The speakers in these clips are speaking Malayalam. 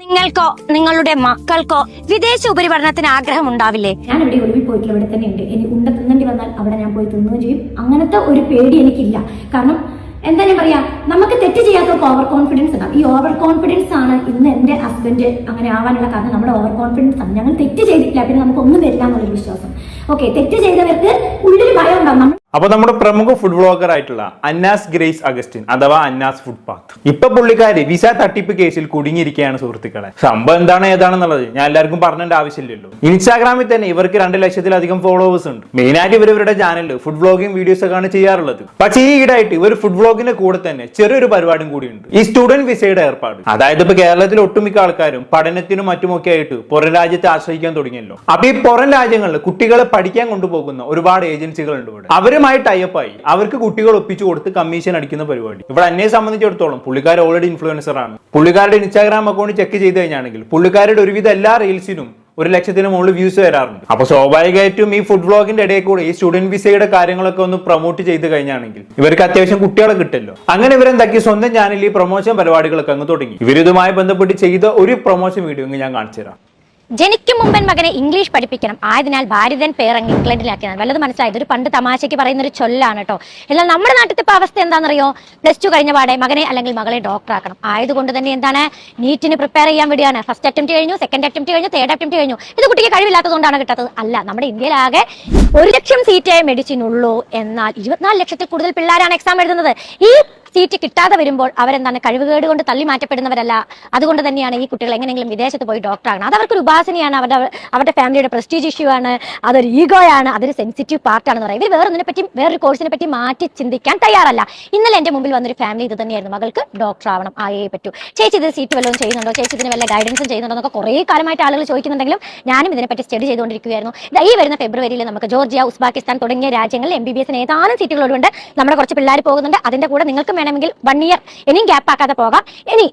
നിങ്ങൾക്കോ നിങ്ങളുടെ മക്കൾക്കോ വിദേശ ഉപരിപഠനത്തിന് ആഗ്രഹം ഉണ്ടാവില്ലേ? ഞാൻ ഇവിടെ ഒളിവിൽ പോയിട്ടില്ല ഇവിടെ തന്നെ ഉണ്ട് ഇനി ഉണ്ട തിന്നേണ്ടി വന്നാൽ അവിടെ ഞാൻ പോയി തിന്നുകയും ചെയ്യും. അങ്ങനത്തെ ഒരു പേടി എനിക്കില്ല. കാരണം എന്താ ഞാൻ പറയാ? നമുക്ക് തെറ്റ് ചെയ്യാത്തവർക്ക് ഓവർ കോൺഫിഡൻസ് ഉണ്ടാവും. ഈ ഓവർ കോൺഫിഡൻസ് ആണ് ഇന്ന് എന്റെ ഹസ്ബൻഡ് അങ്ങനെ ആവാനുള്ള കാരണം. നമ്മുടെ ഓവർ കോൺഫിഡൻസ് ആണ്. ഞങ്ങൾ തെറ്റ് ചെയ്തിട്ടില്ല. പിന്നെ നമുക്ക് ഒന്നും വരില്ല എന്നുള്ളൊരു വിശ്വാസം. ഓക്കെ തെറ്റ് ചെയ്തവർക്ക് ഉള്ളിൽ ഭയം ഉണ്ടാവും. നമ്മൾ അപ്പൊ നമ്മുടെ പ്രമുഖ ഫുഡ് ബ്ലോഗർ ആയിട്ടുള്ള അന്നാസ് ഗ്രേസ് അഗസ്റ്റിൻ അഥവാ അന്നാസ് ഫുഡ് പാത്ത് ഇപ്പൊ പുള്ളിക്കാരി വിസ തട്ടിപ്പ് കേസിൽ കുടുങ്ങിയിരിക്കുകയാണ് സുഹൃത്തുക്കളെ. സംഭവം എന്താണ് ഏതാണെന്നുള്ളത് ഞാൻ എല്ലാവർക്കും പറഞ്ഞേണ്ട ആവശ്യമില്ലല്ലോ. ഇൻസ്റ്റാഗ്രാമിൽ തന്നെ ഇവർക്ക് രണ്ട് ലക്ഷത്തിലധികം ഫോളോവേഴ്സ് ഉണ്ട്. മെയിൻ ആയിട്ട് ഇവർ ഇവരുടെ ചാനലിൽ ഫുഡ് ബ്ലോഗിംഗ് വീഡിയോസ് ഒക്കെയാണ് ചെയ്യാറുള്ളത്. പക്ഷേ ഈ ഈടായിട്ട് ഇവർ ഫുഡ് വ്ളോഗിന്റെ കൂടെ തന്നെ ചെറിയൊരു പരിപാടിയും കൂടിയുണ്ട്. ഈ സ്റ്റുഡന്റ് വിസയുടെ ഏർപ്പാട്. അതായത് ഇപ്പൊ കേരളത്തിൽ ഒട്ടുമിക്ക ആൾക്കാരും പഠനത്തിനും മറ്റുമൊക്കെ ആയിട്ട് പുറം രാജ്യത്തെ ആശ്രയിക്കാൻ തുടങ്ങിയല്ലോ. അപ്പൊ ഈ പുറം രാജ്യങ്ങളിൽ കുട്ടികളെ പഠിക്കാൻ കൊണ്ടുപോകുന്ന ഒരുപാട് ഏജൻസികൾ ഉണ്ട് ഇവിടെ. അവരുമായി ടൈപ്പായി അവർക്ക് കുട്ടികൾ ഒപ്പിച്ചു കൊടുത്ത് കമ്മീഷൻ അടിക്കുന്ന പരിപാടി. ഇവിടെ എന്നെ സംബന്ധിച്ചിടത്തോളം പുള്ളിക്കാർ ഓൾറെഡി ഇൻഫ്ലുവൻസർ ആണ്. പുള്ളിക്കാരുടെ ഇൻസ്റ്റാഗ്രാം അക്കൗണ്ട് ചെക്ക് ചെയ്ത് കഴിഞ്ഞാണെങ്കിൽ പുള്ളിക്കാരുടെ ഒരുവിധ എല്ലാ റീൽസിനും ഒരു ലക്ഷത്തിന് മുകളിൽ വ്യൂസ് വരാറുണ്ട്. അപ്പൊ സ്വാഭാവികമായിട്ടും ഈ ഫുഡ് വ്ളോഗിന്റെ ഇടയിൽ കൂടെ ഈ സ്റ്റുഡന്റ് വിസയുടെ കാര്യങ്ങളൊക്കെ ഒന്ന് പ്രൊമോട്ട് ചെയ്ത് കഴിഞ്ഞാണെങ്കിൽ ഇവർക്ക് അത്യാവശ്യം കുട്ടികളെ കിട്ടല്ലോ. അങ്ങനെ ഇവരെന്താക്കി? സ്വന്തം ചാനലിൽ ഈ പ്രൊമോഷൻ പരിപാടികളൊക്കെ അങ്ങ് തുടങ്ങി. ഇവരിതുമായി ബന്ധപ്പെട്ട് ചെയ്ത ഒരു പ്രൊമോഷൻ വീഡിയോ ഞാൻ കാണിച്ചു തരാം ജനിക്കും മുമ്പൻ മകനെ ഇംഗ്ലീഷ് പഠിപ്പിക്കണം. ആയതിനാൽ ഭാരതൻ പേരങ്ങ് ഇംഗ്ലണ്ടിലാക്കിയതാണ്. വല്ലത് മനസ്സിലായത് ഒരു പണ്ട് തമാശയ്ക്ക് പറയുന്ന ഒരു ചൊല്ലാണ് കേട്ടോ. എന്നാൽ നമ്മുടെ നാട്ടിൽ ഇപ്പൊ അവസ്ഥ എന്താണെന്നറിയോ? പ്ലസ് ടു കഴിഞ്ഞ പാടെ മകനെ അല്ലെങ്കിൽ മകളെ ഡോക്ടർ ആക്കണം. ആയതുകൊണ്ട് തന്നെ എന്താണ്? നീറ്റിന് പ്രിപ്പയർ ചെയ്യാൻ വേണ്ടിയാണ്. ഫസ്റ്റ് അറ്റംപ്റ്റ് കഴിഞ്ഞു സെക്കൻഡ് അറ്റംപ്റ്റ് കഴിഞ്ഞു തേർഡ് അറ്റംപ്റ്റ് കഴിഞ്ഞു. ഇത് കുട്ടിക്ക് കഴിവില്ലാത്തതുകൊണ്ടാണ് കിട്ടാത്തത്. അല്ല നമ്മുടെ ഇന്ത്യയിലാകെ ഒരു ലക്ഷം സീറ്റേ മെഡിസിൻ ഉള്ളൂ. എന്നാൽ ഇരുപത്തിനാല് ലക്ഷത്തിൽ കൂടുതൽ പിള്ളേരാണ് എക്സാം എഴുതുന്നത്. ഈ സീറ്റ് കിട്ടാതെ വരുമ്പോൾ അവരെന്താണ് കഴിവുകേട് കൊണ്ട് തള്ളി മാറ്റപ്പെടുന്നവരല്ല. അതുകൊണ്ട് തന്നെയാണ് ഈ കുട്ടികൾ എങ്ങനെയെങ്കിലും വിദേശത്ത് പോയി ഡോക്ടർ ആകണം. അത് അവർക്കൊരു ഉപാസനയാണ്. അവരുടെ അവരുടെ ഫാമിലിയുടെ പ്രസ്റ്റീജ് ഇഷ്യൂ ആണ്. അതൊരു ഈഗോയാണ് അതൊരു സെൻസിറ്റീവ് പാർട്ടാണെന്ന് പറയുന്നത് ഇവർ വേറൊന്നിനെ പറ്റി വേറൊരു കോഴ്സിനെ പറ്റി മാറ്റി ചിന്തിക്കാൻ തയ്യാറല്ല. ഇന്നലെ എന്റെ മുമ്പിൽ വന്നൊരു ഫാമിലി ഇത് തന്നെയായിരുന്നു. മകൾക്ക് ഡോക്ടർ ആവണം. ആയേ പറ്റൂ. ചേച്ചി ഇത് സീറ്റ് വല്ലതും ചെയ്യുന്നുണ്ടോ? ചേച്ചി ഇതിന് വല്ല ഗൈഡൻസും ചെയ്യുന്നുണ്ടോ? എന്നൊക്കെ കുറേ കാലമായിട്ട് ആളുകൾ ചോദിക്കുന്നുണ്ടെങ്കിലും ഞാനും ഇതിനെപ്പറ്റി സ്റ്റഡി ചെയ്തുകൊണ്ടിരിക്കുകയായിരുന്നു. ഈ വരുന്ന ഫെബ്രുവരിയിൽ നമുക്ക് ജോർജിയ ഉസ്ബാക്കിസ്ഥാൻ തുടങ്ങിയ രാജ്യങ്ങളിൽ എം ബി ബി എസിന് ഏതാനും സീറ്റുകളോടുണ്ട് നമ്മുടെ കുറച്ച് പിള്ളേർ പോകുന്നുണ്ട്. അതിന്റെ കൂടെ നിങ്ങൾക്കും വേണമെങ്കിൽ വൺ ഇയർ ഇനിയും ഗ്യാപ്പ് ആക്കാതെ പോകാം. ഇനി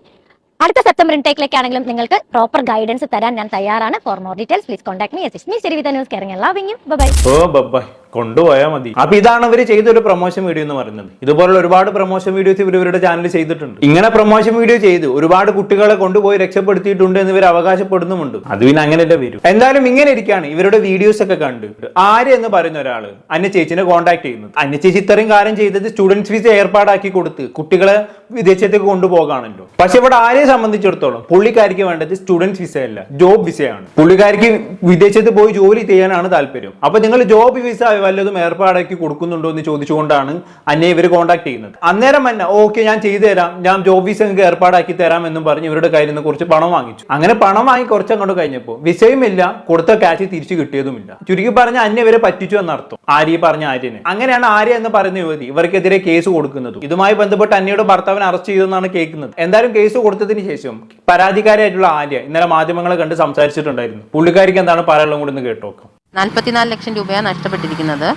അടുത്ത സെപ്റ്റംബർ ഇൻടേക്കിലേക്ക് ആണെങ്കിലും നിങ്ങൾക്ക് പ്രോപ്പർ ഗൈഡൻസ് തരാൻ ഞാൻ തയ്യാറാണ്. For more details please contact me S me ശരി ന്യൂസ് കെയറിംഗ് എല്ലാ വിങ്ങും ബൈ ഓ ബൈ കൊണ്ടുപോയാൽ മതി. അപ്പൊ ഇതാണ് അവർ ചെയ്ത ഒരു പ്രൊമോഷൻ വീഡിയോ എന്ന് പറയുന്നത്. ഇതുപോലുള്ള ഒരുപാട് പ്രൊമോഷൻ വീഡിയോസ് ഇവർ ഇവരുടെ ചാനൽ ചെയ്തിട്ടുണ്ട്. ഇങ്ങനെ പ്രൊമോഷൻ വീഡിയോ ചെയ്തു ഒരുപാട് കുട്ടികളെ കൊണ്ടുപോയി രക്ഷപ്പെടുത്തിയിട്ടുണ്ട് എന്ന് ഇവർ അവകാശപ്പെടുന്നുമുണ്ട്. അത് പിന്നെ അങ്ങനെയല്ല വരും? എന്തായാലും ഇങ്ങനെ ഇരിക്കുകയാണ് ഇവരുടെ വീഡിയോസ് ഒക്കെ കണ്ട്. ആര് എന്ന് പറയുന്ന ഒരാൾ അന്യ ചേച്ചിനെ കോൺടാക്ട് ചെയ്യുന്നത്. അന്യ ചേച്ചി ഇത്രയും കാര്യം ചെയ്തത് സ്റ്റുഡൻസ് ഫീസ് ഏർപ്പാടാക്കി കൊടുത്ത് കുട്ടികളെ വിദേശത്തേക്ക് കൊണ്ടുപോകാണല്ലോ. പക്ഷെ ഇവിടെ ആര്യെ സംബന്ധിച്ചിടത്തോളം പുള്ളിക്കാരിക്ക് വേണ്ടത് സ്റ്റുഡൻസ് വിസ അല്ല ജോബ് വിസയാണ് പുള്ളിക്കാരിക്ക് വിദേശത്ത് പോയി ജോലി ചെയ്യാനാണ് താല്പര്യം. അപ്പൊ നിങ്ങൾ ജോബ് വിസ വല്ലതും ഏർപ്പാടാക്കി കൊടുക്കുന്നുണ്ടോ എന്ന് ചോദിച്ചുകൊണ്ടാണ് അന്നെ ഇവർ കോൺടാക്ട് ചെയ്യുന്നത്. അന്നേരം തന്നെ ഓക്കെ ഞാൻ ചെയ്തു തരാം. ഞാൻ ജോബ് വിസ നിങ്ങൾക്ക് ഏർപ്പാടാക്കി തരാം എന്നും പറഞ്ഞ് ഇവരുടെ കയ്യിൽ നിന്ന് കുറച്ച് പണം വാങ്ങിച്ചു. അങ്ങനെ പണം വാങ്ങി കുറച്ച് കുറച്ചങ്ങോട്ട് കഴിഞ്ഞപ്പോൾ വിസയുമില്ല കൊടുത്ത ക്യാഷ് തിരിച്ചു കിട്ടിയതുമില്ല. ചുരുക്കി പറഞ്ഞ അന്നെ ഇവരെ പറ്റിച്ചു എന്നർത്ഥം. ആര്യ പറഞ്ഞ ആര്യനെ. അങ്ങനെയാണ് ആര്യ എന്ന് പറയുന്ന യുവതി ഇവർക്കെതിരെ കേസ് കൊടുക്കുന്നത്. ഇതുമായി ബന്ധപ്പെട്ട് അന്നയുടെ ഭർത്താവിനെ അറസ്റ്റ് ചെയ്തെന്നാണ് കേൾക്കുന്നത്. എന്തായാലും കേസ് കൊടുത്തതിന് ശേഷം പരാതിക്കാരായിട്ടുള്ള ആര്യ ഇന്നലെ മാധ്യമങ്ങളെ കണ്ട് സംസാരിച്ചിട്ടുണ്ടായിരുന്നു. പുള്ളിക്കാരിക്ക് എന്താണ് പറയാനുള്ളത് കൂടി ഒന്ന് കേട്ടോക്കാം നാൽപ്പത്തിനാല് ലക്ഷം രൂപയാണ് നഷ്ടപ്പെട്ടിരിക്കുന്നത്.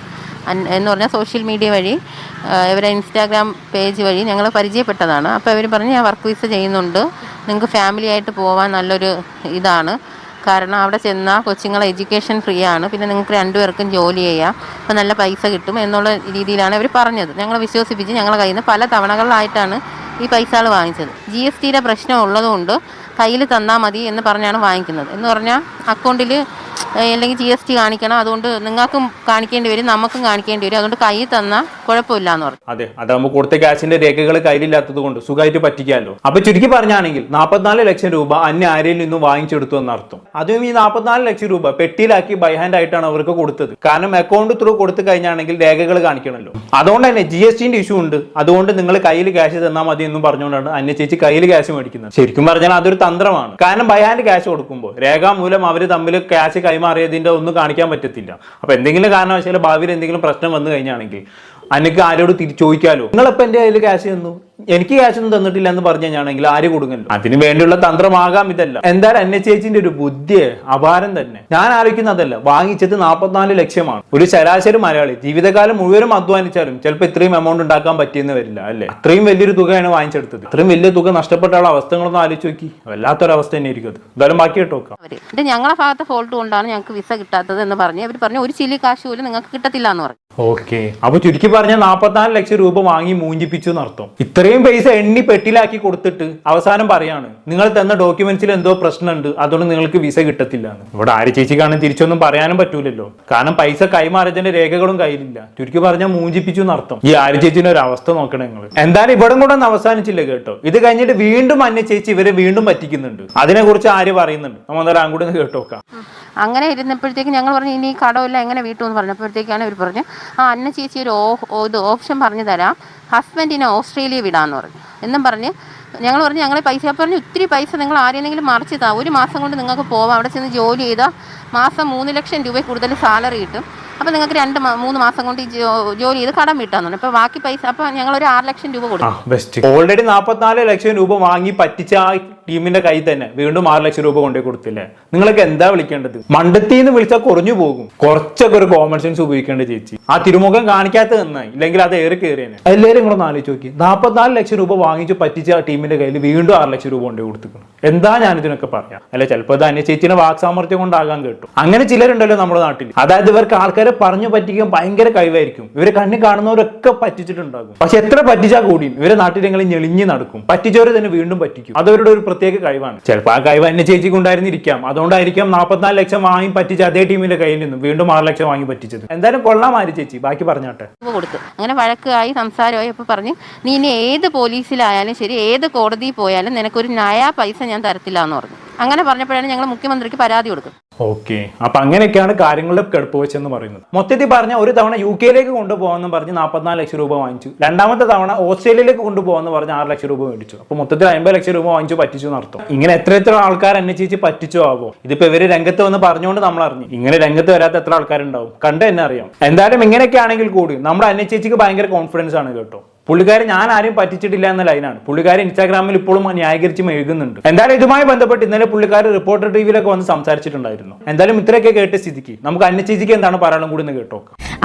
എന്ന് പറഞ്ഞാൽ സോഷ്യൽ മീഡിയ വഴി ഇവരെ ഇൻസ്റ്റാഗ്രാം പേജ് വഴി ഞങ്ങൾ പരിചയപ്പെട്ടതാണ്. അപ്പോൾ ഇവർ പറഞ്ഞ് ഞാൻ വർക്ക് വിസ ചെയ്യുന്നുണ്ട്. നിങ്ങൾക്ക് ഫാമിലി ആയിട്ട് പോകാൻ നല്ലൊരു ഇതാണ്. കാരണം അവിടെ ചെന്നാൽ കൊച്ചുങ്ങളെ എഡ്യൂക്കേഷൻ ഫ്രീ ആണ് പിന്നെ നിങ്ങൾക്ക് രണ്ടുപേർക്കും ജോലി ചെയ്യാം. അപ്പോൾ നല്ല പൈസ കിട്ടും എന്നുള്ള രീതിയിലാണ് അവർ പറഞ്ഞത്. ഞങ്ങൾ വിശ്വസിപ്പിച്ച് ഞങ്ങളുടെ കയ്യിൽ നിന്ന് പല തവണകളിലായിട്ടാണ് ഈ പൈസകൾ വാങ്ങിച്ചത്. ജി എസ് ടിയുടെ പ്രശ്നം ഉള്ളതുകൊണ്ട് കയ്യിൽ തന്നാൽ മതി എന്ന് പറഞ്ഞാണ് വാങ്ങിക്കുന്നത്. എന്ന് പറഞ്ഞാൽ അക്കൗണ്ടിൽ അല്ലെങ്കിൽ ജി എസ് ടി കാണിക്കണം. അതുകൊണ്ട് നിങ്ങൾക്കും കാണിക്കേണ്ടി വരും നമുക്കും കാണിക്കേണ്ടി വരും. അതുകൊണ്ട് കൈ തന്നാൽ കുഴപ്പമില്ല എന്ന് പറഞ്ഞു. അതെ അതാകുമ്പോൾ കൊടുത്ത ക്യാഷിന്റെ രേഖകൾ കയ്യിലില്ലാത്തത് കൊണ്ട് സുഖമായിട്ട് പറ്റിക്കാമല്ലോ അപ്പൊ ചുരുക്കി പറഞ്ഞാണെങ്കിൽ നാൽപ്പത്തിനാല് ലക്ഷം രൂപ അന്യ ആര്യയിൽ നിന്നും വാങ്ങിച്ചെടുത്തു എന്നർത്ഥം. അതും ഈ നാൽപ്പത്തിനാല് ലക്ഷം രൂപ പെട്ടിയിലാക്കി ബൈ ഹാൻഡ് ആയിട്ടാണ് അവർക്ക് കൊടുത്തത്. കാരണം അക്കൗണ്ട് ത്രൂ കൊടുത്തു കഴിഞ്ഞാണെങ്കിൽ രേഖകൾ കാണിക്കണമല്ലോ അതുകൊണ്ട് തന്നെ ജി എസ് ടിന്റെ ഇഷ്യൂ ഉണ്ട്. അതുകൊണ്ട് നിങ്ങൾ കയ്യിൽ ക്യാഷ് തന്നാൽ മതി എന്നും പറഞ്ഞുകൊണ്ടാണ് അന്യ ചേച്ചി കയ്യിൽ ക്യാഷ് മേടിക്കുന്നത്. ശരിക്കും പറഞ്ഞാൽ അതൊരു തന്ത്രമാണ്. കാരണം ബൈ ഹാൻഡ് ക്യാഷ് കൊടുക്കുമ്പോൾ രേഖാമൂലം അവർ തമ്മിൽ ക്യാഷ് കൈമാറിയതിന്റെ ഒന്നും കാണിക്കാൻ പറ്റത്തില്ല. അപ്പോൾ എന്തെങ്കിലും കാരണവശാലും ഭാവിയിൽ എന്തെങ്കിലും പ്രശ്നം വന്നു കഴിഞ്ഞാണെങ്കിൽ അനക്ക് ആരോട് തിരിച്ചു ചോദിക്കാലോ? നിങ്ങളിപ്പോൾ എന്റെ കയ്യിൽ ക്യാഷ് തന്നു? എനിക്ക് ക്യാഷ് ഒന്നും തന്നിട്ടില്ല എന്ന് പറഞ്ഞു കഴിഞ്ഞാണെങ്കിൽ ആര് കൊടുക്കല്ലോ അതിന് വേണ്ടിയുള്ള തന്ത്രമാകാം ഇതല്ല. എന്തായാലും എന്നെ ചേച്ചിന്റെ ഒരു ബുദ്ധി അപാരം തന്നെ. ഞാൻ ആലോചിക്കുന്ന അതല്ല വാങ്ങിച്ചത് നാൽപ്പത്തിനാല് ലക്ഷമാണ്. ഒരു ശരാശരി മലയാളി ജീവിതകാലം മുഴുവനും അധ്വാനിച്ചാലും ചിലപ്പോൾ ഇത്രയും എമൗണ്ട് ഉണ്ടാക്കാൻ പറ്റിയെന്ന് വരില്ല അല്ലേ? അത്രയും വലിയൊരു തുകയാണ് വാങ്ങിച്ചെടുത്തത്. ഇത്രയും വലിയ തുക നഷ്ടപ്പെട്ടുള്ള അവസ്ഥകളൊന്നും ആലോചിച്ച് നോക്കി. വല്ലാത്തൊരവസ്ഥ തന്നെ ആയിരിക്കും അത്. എന്തായാലും ബാക്കി കേട്ടോ നോക്കാം. അവർ ഇത് ഞങ്ങളുടെ ഭാഗത്തെ ഫോൾട്ട് കൊണ്ടാണ് ഞങ്ങൾക്ക് വിസ കിട്ടാത്തത് എന്ന് പറഞ്ഞ് അവർ പറഞ്ഞു ഒരു ചില്ലി കാശ് പോലും നിങ്ങൾക്ക് കിട്ടത്തില്ല എന്ന് പറഞ്ഞു. ഓക്കെ അപ്പൊ ചുരുക്കി പറഞ്ഞ നാൽപ്പത്തിനാല് ലക്ഷം രൂപ വാങ്ങി മൂഞ്ചിപ്പിച്ചു എന്നർത്ഥം. ഇത്രയും ഇത്രയും പൈസ എണ്ണി പെട്ടിലാക്കി കൊടുത്തിട്ട് അവസാനം പറയാണ് നിങ്ങൾ തന്ന ഡോക്യുമെന്റ്സിൽ എന്തോ പ്രശ്നമുണ്ട് അതുകൊണ്ട് നിങ്ങൾക്ക് വിസ കിട്ടത്തില്ല ഇവിടെ ആര് ചേച്ചി കാണാൻ തിരിച്ചൊന്നും പറയാനും പറ്റൂലല്ലോ. കാരണം പൈസ കൈമാറിയതിന്റെ രേഖകളും കയ്യിലില്ല. ചുരുക്കി പറഞ്ഞാൽ മൂഞ്ചിപ്പിച്ചു എന്നർത്ഥം. ഈ ആര് ചേച്ചിന്റെ ഒരു അവസ്ഥ നോക്കണേ നിങ്ങൾ എന്തായാലും ഇവിടെ കൂടെ ഒന്നും അവസാനിച്ചില്ല കേട്ടോ. ഇത് കഴിഞ്ഞിട്ട് വീണ്ടും അന്യ ചേച്ചി ഇവരെ വീണ്ടും പറ്റിക്കുന്നുണ്ട്. അതിനെ കുറിച്ച് ആര് പറയുന്നുണ്ട്? നമ്മൾ എന്തായാലും അങ്ങോട്ട് കേട്ടോക്കാം. അങ്ങനെ ഇരുന്നപ്പോഴത്തേക്ക് ഞങ്ങൾ പറഞ്ഞു ഇനി കടമില്ല എങ്ങനെ വീട്ടുമെന്ന് പറഞ്ഞപ്പോഴത്തേക്കാണ് ഇവർ പറഞ്ഞു ആ അന്ന ചേച്ചി ഒരു ഇത് ഓപ്ഷൻ പറഞ്ഞു തരാം. ഹസ്ബൻഡിനെ ഓസ്ട്രേലിയ വിടാമെന്ന് പറഞ്ഞു. എന്നും പറഞ്ഞ് ഞങ്ങൾ പറഞ്ഞു ഞങ്ങളെ പൈസ പറഞ്ഞ് ഒത്തിരി പൈസ നിങ്ങൾ ആരെയെങ്കിലും മറിച്ച് താ. ഒരു മാസം കൊണ്ട് നിങ്ങൾക്ക് പോവാം. അവിടെ ചെന്ന് ജോലി ചെയ്താൽ മാസം മൂന്ന് ലക്ഷം രൂപ കൂടുതൽ സാലറി കിട്ടും. അപ്പോൾ നിങ്ങൾക്ക് രണ്ട് മൂന്ന് മാസം കൊണ്ട് ജോലി ചെയ്ത് കടം വീട്ടാന്ന് പറഞ്ഞു. അപ്പോൾ ബാക്കി പൈസ അപ്പോൾ ഞങ്ങൾ ഒരു ആറ് ലക്ഷം രൂപ കൊടുക്കും ഓൾറെഡി നാൽപ്പത്തിനാല് ലക്ഷം രൂപ വാങ്ങി പറ്റിച്ച ടീമിന്റെ കയ്യിൽ തന്നെ വീണ്ടും ആറ് ലക്ഷം രൂപ കൊണ്ടേ കൊടുത്തില്ലേ? നിങ്ങൾക്ക് എന്താ വിളിക്കേണ്ടത്? മണ്ടത്തിന്ന് വിളിച്ചാൽ കുറഞ്ഞു പോകും. കുറച്ചൊക്കെ ഒരു കോമൺ സെൻസ് ഉപയോഗിക്കേണ്ട ചേച്ചി. ആ തിരുമുഖം കാണിക്കാത്ത നന്നായി. ഇല്ലെങ്കിൽ അത് ഏറി കയറിയേനെ എല്ലാവരും കൂടെ ആലോചിച്ച് നോക്കി. നാൽപ്പത്തിനാല് ലക്ഷം രൂപ വാങ്ങിച്ചു പറ്റിച്ച ആ ടീമിന്റെ കയ്യിൽ വീണ്ടും ആറ് ലക്ഷം രൂപ കൊണ്ടേ കൊടുത്തിക്കണം എന്താ ഞാൻ ഇതിനൊക്കെ പറയാം? അല്ല ചിലപ്പോൾ ഇത് ചേച്ചിന്റെ വാക് വാക്സാമർത്ഥ്യം കൊണ്ടാകാൻ കേട്ടു. അങ്ങനെ ചിലരുണ്ടല്ലോ നമ്മുടെ നാട്ടിൽ അതായത് ഇവർക്ക് ആൾക്കാരെ പറഞ്ഞു പറ്റിക്കാൻ ഭയങ്കര കഴിവായിരിക്കും. ഇവരെ കണ്ണി കാണുന്നവരൊക്കെ പറ്റിച്ചിട്ടുണ്ടാകും. പക്ഷെ എത്ര പറ്റിച്ചാൽ കൂടിയും. ഇവരെ നാട്ടിൽ ഞങ്ങൾ ഞെളിഞ്ഞ് നടക്കും. പറ്റിച്ചവരെ തന്നെ വീണ്ടും പറ്റിക്കും. അതവരുടെ ഒരു പ്രത്യേക കഴിവാണ്. ചിലപ്പോൾ ആ കഴിവ് എന്നെ ചേച്ചിക്ക് ഉണ്ടായിരുന്നിരിക്കാം. അതുകൊണ്ടായിരിക്കാം നാൽപ്പത്തിനാല് ലക്ഷം വാങ്ങി പറ്റിച്ച അതേ ടീമിന്റെ കയ്യിൽ നിന്നും വീണ്ടും ആറ് ലക്ഷം വാങ്ങി പറ്റിച്ചത്. എന്തായാലും കൊള്ളാം ആര് ചേച്ചി. ബാക്കി പറഞ്ഞാട്ടെ. കൊടുത്തു. അങ്ങനെ വഴക്കായി സംസാരമായി അപ്പോൾ പറഞ്ഞു നീ ഇനി ഏത് പോലീസിലായാലും ശരി ഏത് കോടതിയിൽ പോയാലും നിനക്കൊരു നയാ പൈസ ഞാൻ തരത്തില്ല എന്ന് പറഞ്ഞു. അങ്ങനെ പറഞ്ഞപ്പോഴാണ് ഞങ്ങൾ മുഖ്യമന്ത്രിക്ക് പരാതി കൊടുക്കും ഓക്കെ. അപ്പൊ അങ്ങനെയൊക്കെയാണ് കാര്യങ്ങളുടെ കെടുപ്പ് വെച്ചെന്ന് പറയുന്നത്. മൊത്തത്തിൽ പറഞ്ഞ ഒരു തവണ യു കെയിലേക്ക് കൊണ്ടുപോകാമെന്ന് പറഞ്ഞ് നാൽപ്പത്തിനാല് ലക്ഷം രൂപ വാങ്ങിച്ചു. രണ്ടാമത്തെ തവണ ഓസ്ട്രേലിയയിലേക്ക് കൊണ്ടുപോകാന്ന് പറഞ്ഞ് ആറ് ലക്ഷം രൂപ മേടിച്ചു. അപ്പൊ മൊത്തത്തിൽ അമ്പത് ലക്ഷം രൂപ വാങ്ങിച്ചു പറ്റിച്ചു എന്നർത്ഥം ഇങ്ങനെ എത്ര എത്ര ആൾക്കാർ അന്വേഷിച്ച് പറ്റിച്ചു ആവോ? ഇതിപ്പോ ഇവർ രംഗത്ത് വന്ന് പറഞ്ഞുകൊണ്ട് നമ്മൾ അറിഞ്ഞു. ഇങ്ങനെ രംഗത്ത് വരാത്ത എത്ര ആൾക്കാരുണ്ടാവും? കണ്ട് തന്നെ അറിയാം. എന്തായാലും ഇങ്ങനെയൊക്കെ ആണെങ്കിൽ കൂടി നമ്മുടെ അന്വേഷിച്ചിക്ക് ഭയങ്കര കോൺഫിഡൻസ് ആണ് കേട്ടോ. പുള്ളിക്കാരി ഞാൻ ആരും പറ്റിച്ചിട്ടില്ല എന്ന ലൈനാണ്. പുള്ളിക്കാരൻ ഇൻസ്റ്റാഗ്രാമിൽ ഇപ്പോഴും ന്യായീകരിച്ച് എഴുതുന്നുണ്ട്. എന്തായാലും ഇതുമായി ബന്ധപ്പെട്ട് ഇന്നലെ പുള്ളിക്കാരി റിപ്പോർട്ടർ ടി വിയിലൊക്കെ വന്ന് സംസാരിച്ചിട്ടുണ്ടായിരുന്നു. എന്തായാലും ഇത്രയൊക്കെ കേട്ട സ്ഥിതിക്ക്. നമുക്ക് അന്യചേച്ചിക്ക് എന്താണ് പറയാനും കൂടി ഒന്ന് കേട്ടോ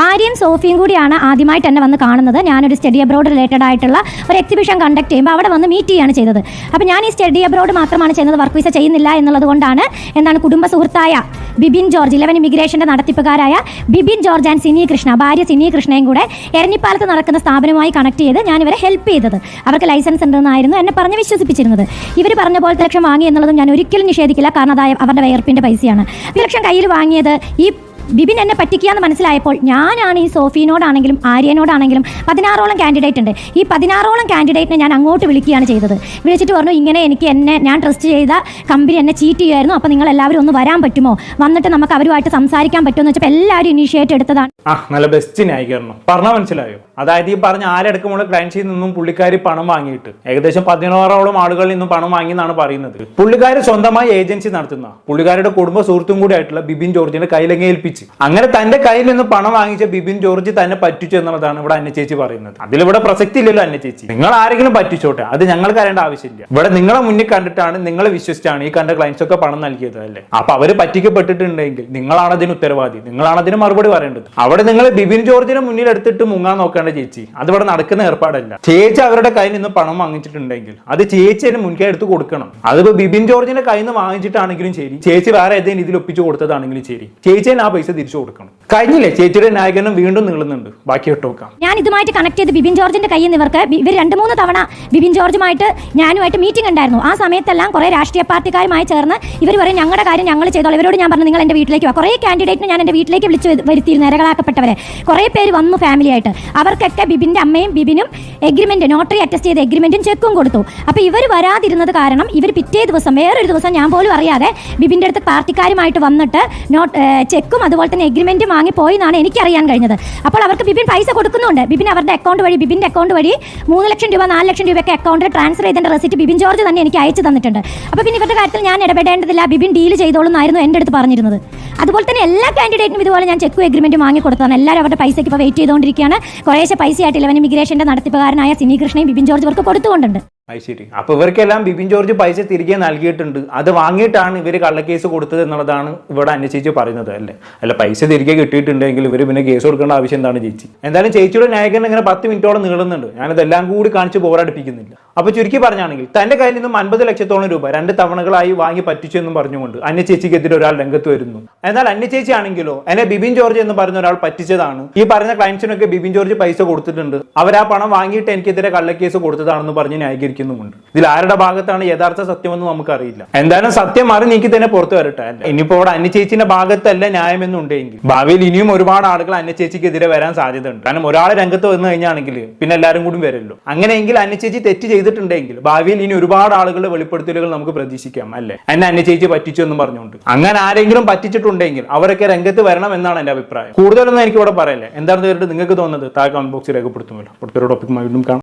ആര്യൻ സോഫിയും കൂടിയാണ് ആദ്യമായിട്ട് എന്നെ വന്ന് കാണുന്നത്. ഞാനൊരു സ്റ്റഡി അബ്രോഡ് റിലേറ്റഡ് ആയിട്ടുള്ള ഒരു എക്സിബിഷൻ കണ്ടക്ട് ചെയ്യുമ്പോൾ അവിടെ വന്ന് മീറ്റ് ചെയ്യാണ് ചെയ്തത്. അപ്പോൾ ഞാൻ ഈ സ്റ്റഡി അബ്രോഡ് മാത്രമാണ് ചെയ്യുന്നത്. വർക്ക് വിസ ചെയ്യുന്നില്ല എന്നുള്ളത് കൊണ്ടാണ് എന്താണ് കുടുംബ സുഹൃത്തായ ബിബിൻ ജോർജ് ഇലവൻ ഇമിഗ്രേഷന്റെ നടത്തിപ്പുകാരായ ബിബിൻ ജോർജ് ആൻഡ് സിനി കൃഷ്ണ ഭാര്യ സിനി കൃഷ്ണയും കൂടെ എരഞ്ഞിപ്പാലത്ത് നടക്കുന്ന സ്ഥാപനവുമായി കണക്ട് ചെയ്ത് ഞാൻ ഇവരെ ഹെൽപ്പ് ചെയ്തത്. അവർക്ക് ലൈസൻസ് ഉണ്ടെന്നായിരുന്നു എന്നെ പറഞ്ഞ് വിശ്വസിപ്പിച്ചിരുന്നത്. ഇവർ പറഞ്ഞ പോലത്തെ ലക്ഷം വാങ്ങി എന്നുള്ളതും ഞാൻ ഒരിക്കലും നിഷേധിക്കില്ല. കാരണം അതായ അവരുടെ വയർപ്പിന്റെ പൈസയാണ്. ലക്ഷം കയ്യിൽ വാങ്ങിയത് ഈ ബിബിൻ എന്നെ പറ്റിക്കുകയെന്ന് മനസ്സിലായപ്പോൾ ഞാനാണ് ഈ സോഫീനോടാണെങ്കിലും ആര്യനോടാണെങ്കിലും പതിനാറോളം കാൻഡിഡേറ്റ് ഉണ്ട്. ഈ പതിനാറോളം കാൻഡിഡേറ്റിനെ ഞാൻ അങ്ങോട്ട് വിളിക്കുകയാണ് ചെയ്തത്. വിളിച്ചിട്ട് പറഞ്ഞു ഇങ്ങനെ എനിക്ക് എന്നെ ഞാൻ ട്രസ്റ്റ് ചെയ്ത കമ്പനി എന്നെ ചീറ്റ് ചെയ്യുമായിരുന്നു. അപ്പോൾ നിങ്ങൾ എല്ലാവരും ഒന്ന് വരാൻ പറ്റുമോ? വന്നിട്ട് നമുക്ക് അവരുമായിട്ട് സംസാരിക്കാൻ പറ്റുമെന്ന് വെച്ചപ്പോൾ എല്ലാവരും ഇനീഷ്യേറ്റ് എടുത്തതാണ്. ആ നല്ല ബെസ്റ്റ് ന്യായീകരണം പറഞ്ഞാൽ മനസ്സിലായോ? അതായത് ഈ പറഞ്ഞ ആരെടുക്കുമ്പോൾ ക്ലയൻസിൽ നിന്നും പുള്ളിക്കാരി പണം വാങ്ങിയിട്ട്. ഏകദേശം പതിനാറോളം ആളുകളിൽ നിന്നും പണം വാങ്ങി എന്നാണ് പറയുന്നത്. പുള്ളിക്കാരി സ്വന്തമായി ഏജൻസി നടത്തുന്ന പുള്ളിക്കാരുടെ കുടുംബ സുഹൃത്തും കൂടി ആയിട്ടുള്ള ബിബിൻ ജോർജിന്റെ കയ്യിലെങ്കിൽ ഏൽപ്പിച്ച് അങ്ങനെ തന്റെ കയ്യിൽ നിന്ന് പണം വാങ്ങിച്ച ബിബിൻ ജോർജ് തന്നെ പറ്റിച്ചു എന്നുള്ളതാണ് ഇവിടെ അന്ന ചേച്ചി പറയുന്നത്. അതിലിവിടെ പ്രസക്തി ഇല്ലല്ലോ അന്ന ചേച്ചി. നിങ്ങൾ ആരെങ്കിലും പറ്റിച്ചോട്ടെ? അത് ഞങ്ങൾക്ക് അറിയേണ്ട ആവശ്യമില്ല. ഇവിടെ നിങ്ങളെ മുന്നിൽ കണ്ടിട്ടാണ് നിങ്ങളെ വിശ്വസിച്ചാണ് ഈ കണ്ട ക്ലയൻസ് ഒക്കെ പണം നൽകിയത് അല്ലേ? അപ്പൊ അവർ പറ്റിക്കപ്പെട്ടിട്ടുണ്ടെങ്കിൽ നിങ്ങളാണ് അതിന് ഉത്തരവാദി. നിങ്ങളാണ് അതിന് മറുപടി പറയേണ്ടത്. അവിടെ നിങ്ങൾ ബിബിൻ ജോർജിനെ മുന്നിൽ എടുത്തിട്ട് മുങ്ങാൻ നോക്കേണ്ട ചേച്ചി. അതിവിടെ നടക്കുന്ന ഏർപ്പാടല്ല. ചേച്ചി അവരുടെ കയ്യിൽ നിന്ന് പണം വാങ്ങിച്ചിട്ടുണ്ടെങ്കിൽ അത് ചേച്ചി അതിന് മുൻകൈ എടുത്ത് കൊടുക്കണം. അതിപ്പോ ബിബിൻ ജോർജിന്റെ കയ്യിൽ നിന്ന് വാങ്ങിച്ചിട്ടാണെങ്കിലും ശരി. ചേച്ചി വേറെ ഏതെങ്കിലും ഇതിൽ ഒപ്പിച്ചു കൊടുത്തതാണെങ്കിലും ശരി. ചേച്ചി തന്നെ ആ പൈസ തിരിച്ചു കൊടുക്കണം. കഴിഞ്ഞില്ലേ? ചേച്ചിയുടെ നായകനും വീണ്ടും നീളുന്നുണ്ട്. ബാക്കി ഇട്ട് നോക്കാം. ഞാൻ ഇതുമായിട്ട് കണക്ട് ചെയ്ത് ബിബിൻ ജോർജിന്റെ കയ്യിൽ നിന്ന് ഇവർക്ക് ഇവർ രണ്ട് മൂന്ന് തവണ ബിബിൻ ജോർജുമായിട്ട് ഞാനുമായിട്ട് മീറ്റിംഗ് ഉണ്ടായിരുന്നു. ആ സമയത്തെല്ലാം കുറേ രാഷ്ട്രീയ പാർട്ടിക്കാരുമായി ചേർന്ന് ഇവർ പറയും ഞങ്ങളുടെ കാര്യം ഞങ്ങൾ ചെയ്തോളൂ. ഇവരോട് ഞാൻ പറഞ്ഞു നിങ്ങൾ എന്റെ വീട്ടിലേക്ക് വാ. കുറേ കാൻഡിഡേറ്റിന് ഞാൻ എന്റെ വീട്ടിലേക്ക് വിളിച്ച് വരു- വരുത്തിയിരുന്നു ഇരകളാക്കപ്പെട്ടവരെ. കുറേ പേര് വന്നു ഫാമിലി ആയിട്ട്. അവർക്കൊക്കെ ബിബിന്റെ അമ്മയും ബിബിനും എഗ്രിമെന്റ് നോട്ടറി അറ്റസ്റ്റ് ചെയ്ത എഗ്രിമെന്റും ചെക്കും കൊടുത്തു. അപ്പോൾ ഇവർ വരാതിരുന്നത് കാരണം ഇവർ പിറ്റേ ദിവസം വേറൊരു ദിവസം ഞാൻ പോലും അറിയാതെ ബിബിന്റെ അടുത്ത് പാർട്ടിക്കാരുമായിട്ട് വന്നിട്ട് നോട്ട് ചെക്കും അതുപോലെ തന്നെ എഗ്രിമെന്റ് വാങ്ങി പോയി എന്നാണ് എനിക്കറിയാൻ കഴിഞ്ഞത്. അപ്പോൾ അവർക്ക് ബിബിൻ പൈസ കൊടുക്കുന്നുണ്ട്. ബിബിൻ അവരുടെ അക്കൗണ്ട് വഴി ബിബിന്റെ അക്കൗണ്ട് വഴി മൂന്ന് ലക്ഷം രൂപ നാല് ലക്ഷം രൂപയൊക്കെ അക്കൗണ്ടിൽ ട്രാൻസ്ഫർ ചെയ്തതിന്റെ റെസിറ്റ് ബിബിൻ ജോർജ് തന്നെ എനിക്ക് അയച്ചു തന്നിട്ടുണ്ട്. അപ്പോൾ പിന്നെ ഇവരുടെ കാര്യത്തിൽ ഞാൻ ഇടപെടേണ്ടതില്ല. ബിബിൻ ഡീൽ ചെയ്തോളും എന്നായിരുന്നു എന്റെ അടുത്ത് പറഞ്ഞിരുന്നത്. അതുപോലെ തന്നെ എല്ലാ കാൻഡിഡേറ്റിനും ഇതുപോലെ ഞാൻ ചെക്കും എഗ്രിമെന്റ് വാങ്ങി കൊടുത്തതാണ്. എല്ലാവരും അവരുടെ പൈസയ്ക്ക് ഇപ്പോൾ വെയിറ്റ് ചെയ്തുകൊണ്ടിരിക്കുകയാണ്. കുറേശ്ശെ പൈസയായിട്ട് ഇലവൻ ഇമിഗ്രേഷന്റെ നടത്തിപ്പുകാരനായ സിനി കൃഷ്ണയും ബിബിൻ ജോർജ് അവർക്ക് കൊടുത്തുകൊണ്ടുണ്ട്. അത് ശരി അപ്പൊ ഇവർക്കെല്ലാം ബിബിൻ ജോർജ് പൈസ തിരികെ നൽകിയിട്ടുണ്ട്. അത് വാങ്ങിയിട്ടാണ് ഇവർ കള്ളക്കേസ് കൊടുത്തത് എന്നുള്ളതാണ് ഇവിടെ അന്യ ചേച്ചി പറയുന്നത് അല്ലേ? അല്ല പൈസ തിരികെ കിട്ടിയിട്ടുണ്ടെങ്കിൽ ഇവർ പിന്നെ കേസ് കൊടുക്കേണ്ട ആവശ്യം എന്താണ് ചേച്ചി? എന്തായാലും ചേച്ചിയുടെ നായകൻ ഇങ്ങനെ പത്ത് മിനിറ്റോളം നീളുന്നുണ്ട്. ഞാനിതെല്ലാം കൂടി കാണിച്ച് പോരാടിപ്പിക്കുന്നില്ല അപ്പൊ ചുരുക്കി പറഞ്ഞാണെങ്കിൽ തന്റെ കയ്യിൽ നിന്നും അൻപത് ലക്ഷത്തോളം രൂപ രണ്ട് തവണകളായി വാങ്ങി പറ്റിച്ചു എന്നും പറഞ്ഞുകൊണ്ട് അന്യ ചേച്ചിക്കെതിരെ ഒരാൾ രംഗത്ത് വരുന്നു. എന്നാൽ അന്യ ചേച്ചി ആണെങ്കിലോ എന്നെ ബിബിൻ ജോർജ് എന്ന് പറഞ്ഞ ഒരാൾ പറ്റിച്ചതാണ്. ഈ പറഞ്ഞ ക്ലയൻസിനൊക്കെ ബിബിൻ ജോർജ് പൈസ കൊടുത്തിട്ടുണ്ട്. അവർ ആ പണം വാങ്ങിയിട്ട് എനിക്കെതിരെ കള്ളക്കേസ് കൊടുത്തതാണെന്ന് പറഞ്ഞ് ന്യായീകരിക്കുന്നുമുണ്ട് ഇതിൽ ആരുടെ ഭാഗത്താണ് യഥാർത്ഥ സത്യമെന്ന് നമുക്കറിയില്ല. എന്തായാലും സത്യം മാറി നീക്കി തന്നെ പുറത്തു വരട്ടെ? ഇനിയിപ്പോ അവിടെ അന്യചേച്ചിന്റെ ഭാഗത്തല്ല ന്യായമെന്നുണ്ടെങ്കിൽ. ഭാവിയിൽ ഇനിയും ഒരുപാട് ആളുകൾ അന്യചേച്ചിക്കെതിരെ വരാൻ സാധ്യതയുണ്ട്. കാരണം ഒരാൾ രംഗത്ത് വന്നു കഴിഞ്ഞാണെങ്കിൽ പിന്നെ എല്ലാവരും കൂടി വരല്ലോ. അങ്ങനെയെങ്കിൽ അന്യചേച്ചി തെറ്റ് ചെയ്തിട്ടുണ്ടെങ്കിൽ ഭാവിയിൽ ഇനി ഒരുപാട് ആളുകളുടെ വെളിപ്പെടുത്തലുകൾ നമുക്ക് പ്രതീക്ഷിക്കാം അല്ലേ? എന്നെ അന്യചേച്ചി പറ്റിച്ചു എന്ന് പറഞ്ഞുകൊണ്ട്. അങ്ങനെ ആരെങ്കിലും പറ്റിച്ചിട്ടുണ്ടെങ്കിൽ അവരൊക്കെ രംഗത്ത് വരണം എന്നാണ് എന്റെ അഭിപ്രായം. കൂടുതലൊന്നും എനിക്ക് ഇവിടെ പറയല്ലേ എന്താണെന്ന് നിങ്ങൾക്ക് തോന്നുന്നത്? താഴെ കമന്റ് ബോക്സിൽ രേഖപ്പെടുത്തുമല്ലോ. അടുത്തൊരു ടോപ്പിക്കുമായി വീണ്ടും കാണാം.